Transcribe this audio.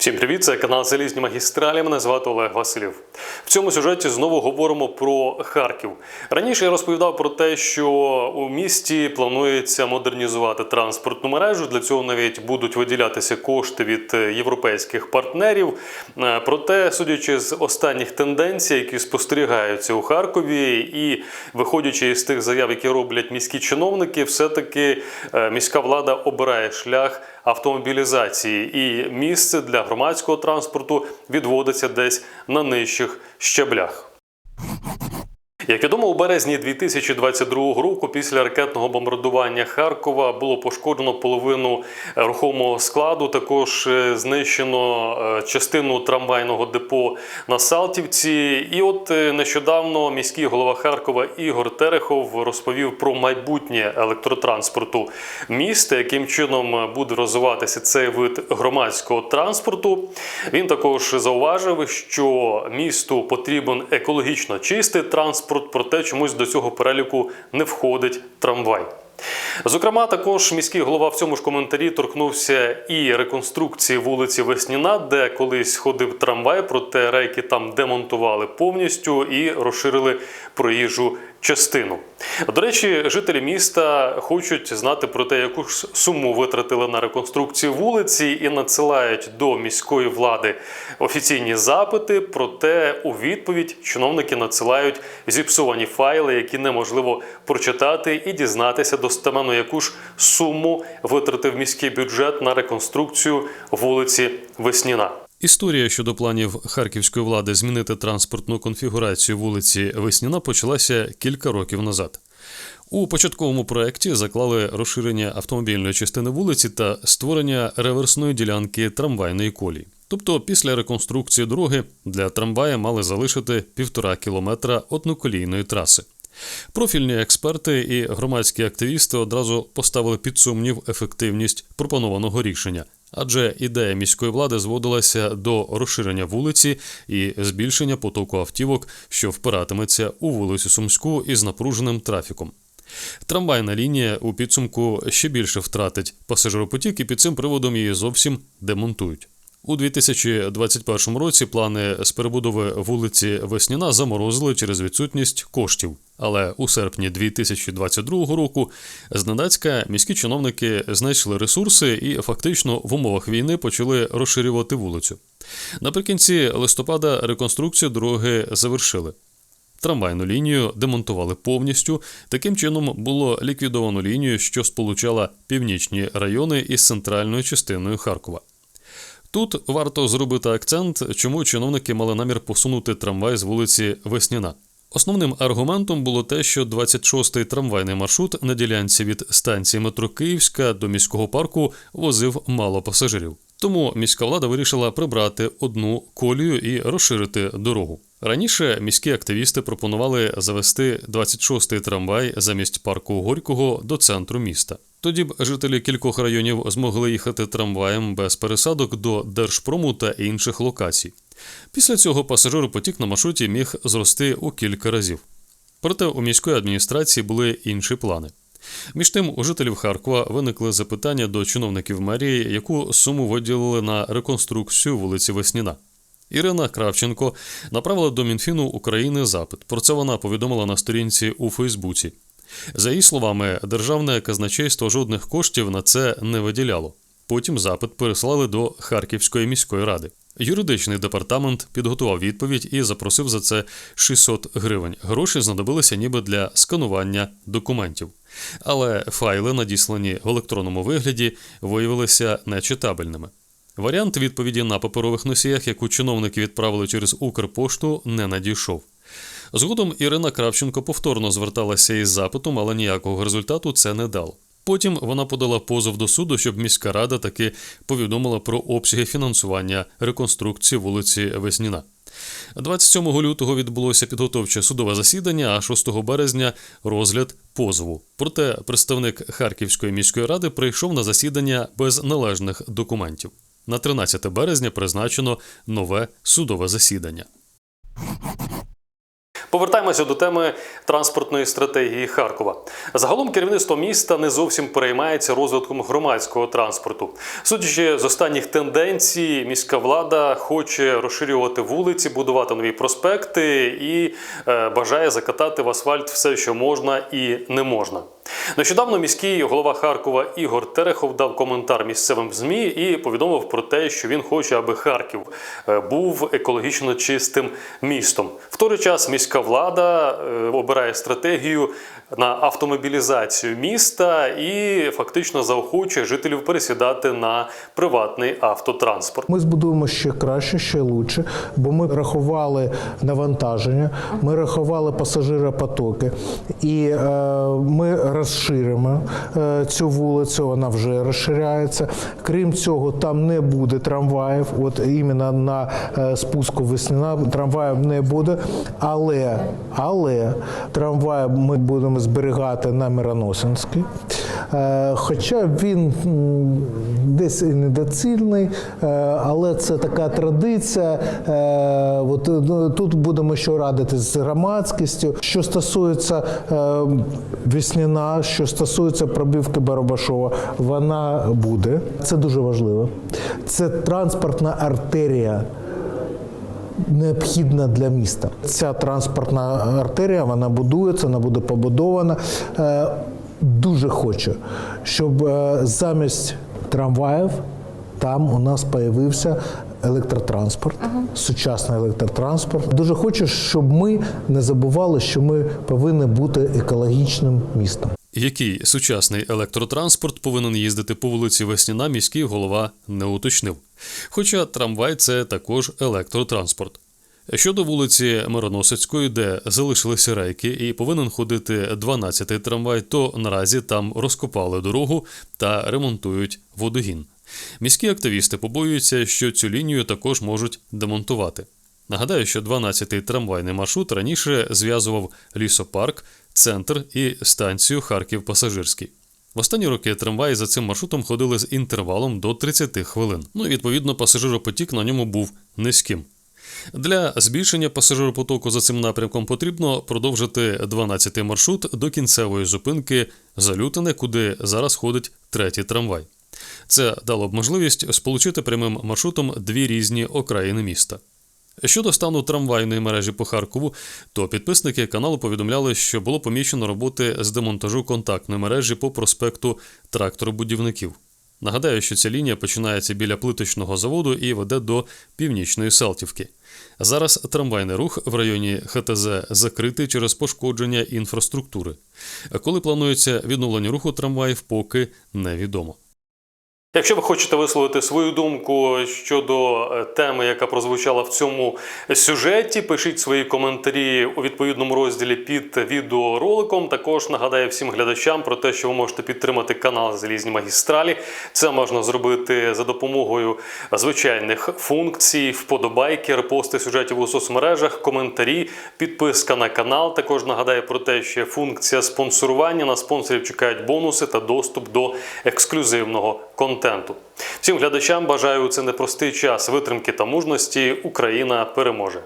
Всім привіт! Це канал Залізні магістралі. Мене звати Олег Василів. В цьому сюжеті знову говоримо про Харків. Раніше я розповідав про те, що у місті планується модернізувати транспортну мережу. Для цього навіть будуть виділятися кошти від європейських партнерів. Е, Проте, судячи з останніх тенденцій, які спостерігаються у Харкові, і виходячи із тих заяв, які роблять міські чиновники, все-таки е, міська влада обирає шлях автомобілізації, і місце для громадського транспорту відводиться десь на нижчих щаблях. Як відомо, у березні 2022 року після ракетного бомбардування Харкова було пошкоджено половину рухомого складу. Також е, знищено е, частину трамвайного депо на Салтівці. І от е, нещодавно міський голова Харкова Ігор Терехов розповів про майбутнє електротранспорту міста, яким чином буде розвиватися цей вид громадського транспорту. Він також зауважив, що місту потрібен екологічно чистий транспорт, проте чомусь до цього переліку не входить трамвай. Зокрема, також міський голова в цьому ж коментарі торкнувся і реконструкції вулиці Весніна, де колись ходив трамвай, проте рейки там демонтували повністю і розширили проїжджу частину. До речі, жителі міста хочуть знати про те, яку ж суму витратили на реконструкцію вулиці, і надсилають до міської влади офіційні запити. Проте у відповідь чиновники надсилають зіпсовані файли, які неможливо прочитати і дізнатися достеменно, яку ж суму витратив міський бюджет на реконструкцію вулиці Весніна. Історія щодо планів харківської влади змінити транспортну конфігурацію вулиці Весніна почалася кілька років назад. У початковому проєкті заклали розширення автомобільної частини вулиці та створення реверсної ділянки трамвайної колії. Тобто, після реконструкції дороги для трамвая мали залишити півтора кілометра одноколійної траси. Профільні експерти і громадські активісти одразу поставили під сумнів ефективність пропонованого рішення, адже ідея міської влади зводилася до розширення вулиці і збільшення потоку автівок, що впиратиметься у вулицю Сумську із напруженим трафіком. Трамвайна лінія у підсумку ще більше втратить пасажиропотік, і під цим приводом її зовсім демонтують. У 2021 році плани з перебудови вулиці Весняна заморозили через відсутність коштів. Але у серпні 2022 року зненацька міські чиновники знайшли ресурси і фактично в умовах війни почали розширювати вулицю. Наприкінці листопада реконструкцію дороги завершили. Трамвайну лінію демонтували повністю. Таким чином було ліквідовано лінію, що сполучала північні райони із центральною частиною Харкова. Тут варто зробити акцент, чому чиновники мали намір посунути трамвай з вулиці Весняна. Основним аргументом було те, що 26-й трамвайний маршрут на ділянці від станції метро Київська до міського парку возив мало пасажирів. Тому міська влада вирішила прибрати одну колію і розширити дорогу. Раніше міські активісти пропонували завести 26-й трамвай замість парку Горького до центру міста. Тоді б жителі кількох районів змогли їхати трамваєм без пересадок до Держпрому та інших локацій. Після цього пасажиропотік на маршруті міг зрости у кілька разів. Проте у міської адміністрації були інші плани. Між тим, у жителів Харкова виникли запитання до чиновників мерії, яку суму виділили на реконструкцію вулиці Весніна. Ірина Кравченко направила до Мінфіну України запит. Про це вона повідомила на сторінці у Фейсбуці. За її словами, державне казначейство жодних коштів на це не виділяло. Потім запит переслали до Харківської міської ради. Юридичний департамент підготував відповідь і запросив за це 600 гривень. Гроші знадобилися ніби для сканування документів. Але файли, надіслані в електронному вигляді, виявилися нечитабельними. Варіант відповіді на паперових носіях, яку чиновники відправили через Укрпошту, не надійшов. Згодом Ірина Кравченко повторно зверталася із запитом, але ніякого результату це не дало. Потім вона подала позов до суду, щоб міська рада таки повідомила про обсяги фінансування реконструкції вулиці Весніна. 27 лютого відбулося підготовче судове засідання, а 6 березня розгляд позову. Проте представник Харківської міської ради прийшов на засідання без належних документів. На 13 березня призначено нове судове засідання. Повертаємося до теми транспортної стратегії Харкова. Загалом керівництво міста не зовсім переймається розвитком громадського транспорту. Судячи з останніх тенденцій, міська влада хоче розширювати вулиці, будувати нові проспекти і е, бажає закатати в асфальт все, що можна і не можна. Нещодавно міський голова Харкова Ігор Терехов дав коментар місцевим ЗМІ і повідомив про те, що він хоче, аби Харків е, був екологічно чистим містом. В той час міська влада е, обирає стратегію на автомобілізацію міста і фактично заохочує жителів пересідати на приватний автотранспорт. Ми збудуємо ще краще, ще лучше, бо ми рахували навантаження, ми рахували пасажиропотоки, і е, ми розширимо е, цю вулицю. Вона вже розширяється. Крім цього, там не буде трамваїв. От іменно на е, спуску весняна трамваїв не буде. Але, але трамвай ми будемо зберігати на Мироносинській. Е, Хоча він десь і недоцільний, е, але це така традиція. Е, От ну, тут будемо ще радитись з громадськістю. Що стосується е, що стосується пробівки Барабашова, вона буде. Це дуже важливо. Це транспортна артерія необхідна для міста. Ця транспортна артерія вона будується, вона буде побудована. Е, Дуже хочу, щоб е, замість трамваїв там у нас появився електротранспорт, сучасний електротранспорт. Дуже хочу, щоб ми не забували, що ми повинні бути екологічним містом. Який сучасний електротранспорт повинен їздити по вулиці Весняна, міський голова не уточнив. Хоча трамвай це також електротранспорт. Щодо вулиці Мироносицької, де залишилися рейки і повинен ходити 12-й трамвай, то наразі там розкопали дорогу та ремонтують водогін. Міські активісти побоюються, що цю лінію також можуть демонтувати. Нагадаю, що 12-й трамвайний маршрут раніше зв'язував лісопарк, центр і станцію Харків Пасажирський. В останні роки трамваї за цим маршрутом ходили з інтервалом до 30 хвилин. Ну і відповідно пасажиропотік на ньому був низьким. Для збільшення пасажиропотоку за цим напрямком потрібно продовжити 12-й маршрут до кінцевої зупинки Залютине, куди зараз ходить третій трамвай. Це дало б можливість сполучити прямим маршрутом дві різні окраїни міста. Щодо стану трамвайної мережі по Харкову, то підписники каналу повідомляли, що було помічено роботи з демонтажу контактної мережі по проспекту тракторобудівників. Нагадаю, що ця лінія починається біля плиточного заводу і веде до північної Салтівки. Зараз трамвайний рух в районі ХТЗ закритий через пошкодження інфраструктури. Коли планується відновлення руху трамваїв, поки невідомо. Якщо ви хочете висловити свою думку щодо е, теми, яка прозвучала в цьому сюжеті, пишіть свої коментарі у відповідному розділі під відеороликом. Також нагадаю всім глядачам про те, що ви можете підтримати канал Залізні магістралі. Це можна зробити за допомогою звичайних функцій, вподобайки, репости сюжетів у соцмережах, коментарі, підписка на канал. Також нагадаю про те, що функція спонсорування. На спонсорів чекають бонуси та доступ до ексклюзивного контенту. Всім глядачам бажаю у цей непростий час витримки та мужності. Україна переможе.